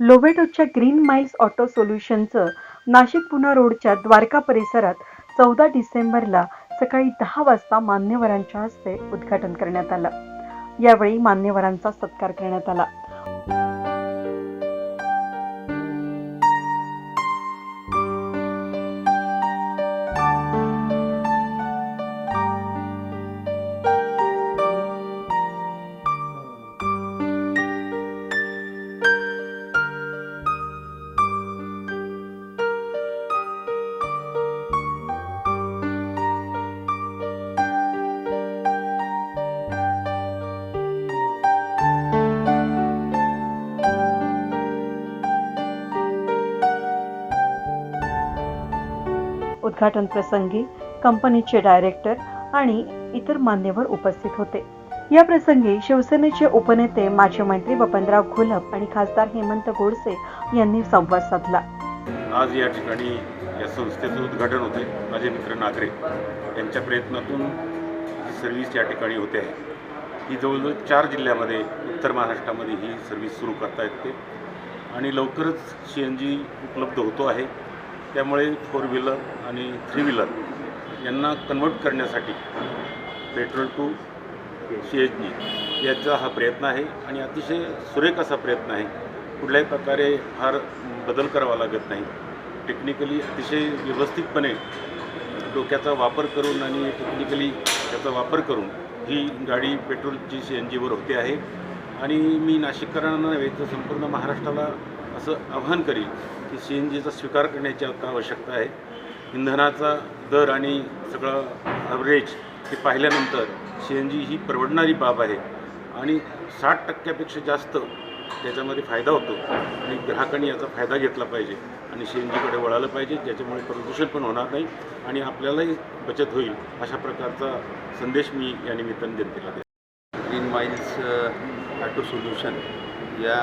लोवेटोच्या green miles auto सोल्युशनचं नाशिक पुणा रोडच्या द्वारका परिसरात चौदा डिसेंबरला सकाळी दहा वाजता मान्यवरांच्या हस्ते उद्घाटन करण्यात आलं. यावेळी मान्यवरांचा सत्कार करण्यात आला. उद्घाटन प्रसंगी कंपनीचे डायरेक्टर आणि इतर मान्यवर उपस्थित होते. या प्रसंगी शिवसेनेचे उपनेते माजी मंत्री बबनराव घोलप आणि खासदार हेमंत गोडसे यांनी संवाद साधला. आज या ठिकाणी या संस्थेचं उद्घाटन होते माझे मित्र नागरे यांच्या प्रयत्नातून सर्व्हिस या ठिकाणी होते. आहे ही जवळजवळ चार जिल्ह्यामध्ये उत्तर महाराष्ट्रामध्ये ही सर्व्हिस सुरू करता येते. आणि लवकरच सी एन जी उपलब्ध होतो आहे. त्यामुळे फोर व्हीलर आणि थ्री व्हीलर यांना कन्वर्ट करण्यासाठी petrol to C H G याचा हा प्रयत्न आहे आणि अतिशय सुरेख असा प्रयत्न आहे. कुठल्याही प्रकारे फार बदल करावा लागत नाही. टेक्निकली अतिशय व्यवस्थितपणे डोक्याचा वापर करून आणि टेक्निकली त्याचा वापर करून ही गाडी पेट्रोलची सी एन जीवर होते आहे. आणि मी नाशिककरांना नव्हे तर संपूर्ण महाराष्ट्राला असं आव्हान करील की सी एन जीचा स्वीकार करण्याची आता आवश्यकता आहे. इंधनाचा दर आणि सगळं ॲव्हरेज हे पाहिल्यानंतर सी एन जी ही परवडणारी बाब आहे आणि साठ टक्क्यापेक्षा जास्त त्याच्यामध्ये फायदा होतो आणि ग्राहकांनी याचा फायदा घेतला पाहिजे आणि सी एन जीकडे वळालं पाहिजे ज्याच्यामुळे प्रदूषण पण होणार नाही आणि आपल्यालाही बचत होईल अशा प्रकारचा संदेश मी या निमित्तानं जनतेला देतो ग्रीन माइल्स ॲटो सोल्युशन या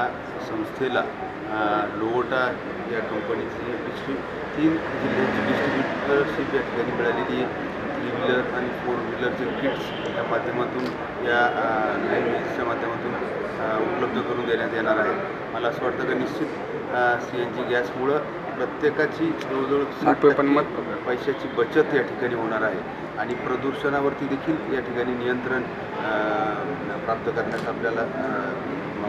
संस्थेला अ, लोवोटा या कंपनीची डिस्ट्री तीन जिल्ह्यांची डिस्ट्रीब्युटरशिप या ठिकाणी मिळालेली आहे थ्री व्हीलर आणि फोर व्हीलरचे किट्स या माध्यमातून या माइल्सच्या माध्यमातून उपलब्ध करून देण्यात येणार आहे. मला असं वाटतं का निश्चित सी एन जी गॅसमुळं प्रत्येकाची जवळजवळ साठ पैशाची बचत या ठिकाणी होणार आहे. आणि प्रदूषणावरती देखील या ठिकाणी नियंत्रण प्राप्त करण्यास आपल्याला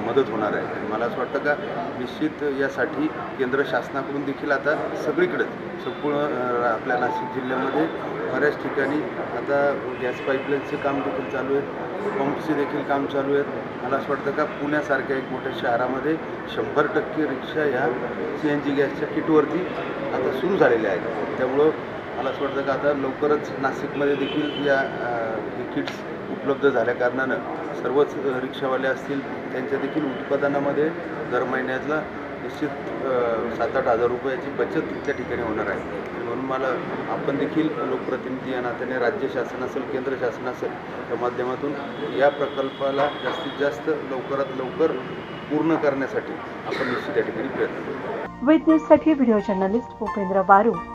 मदत होणार आहे. आणि मला असं वाटतं का निश्चित यासाठी केंद्र शासनाकडून देखील आता सगळीकडेच संपूर्ण आपल्या नाशिक जिल्ह्यामध्ये बऱ्याच ठिकाणी आता गॅस पाईपलाईनचे काम देखील चालू आहेत पंपचे देखील काम चालू आहेत. मला असं वाटतं का पुण्यासारख्या एक मोठ्या शहरामध्ये शंभर टक्के रिक्षा ह्या सी एन जी गॅसच्या किटवरती आता सुरू झालेल्या आहेत. त्यामुळं मला असं वाटतं का आता लवकरच नाशिकमध्ये देखील या हे किट्स उपलब्ध झाल्याकारणानं सर्वच रिक्षावाले असतील त्यांच्या देखील उत्पादनामध्ये दर महिन्यातला निश्चित सात आठ हजार रुपयाची बचत त्या ठिकाणी होणार आहे. म्हणून मला आपण देखील लोकप्रतिनिधी या नात्याने राज्य शासन असेल केंद्र शासन असेल त्या माध्यमातून या प्रकल्पाला जास्तीत जास्त लवकरात लवकर पूर्ण करण्यासाठी आपण निश्चित या ठिकाणी प्रयत्न करू. विद न्यूजसाठी व्हिडिओ जर्नलिस्ट भूपेंद्र बारू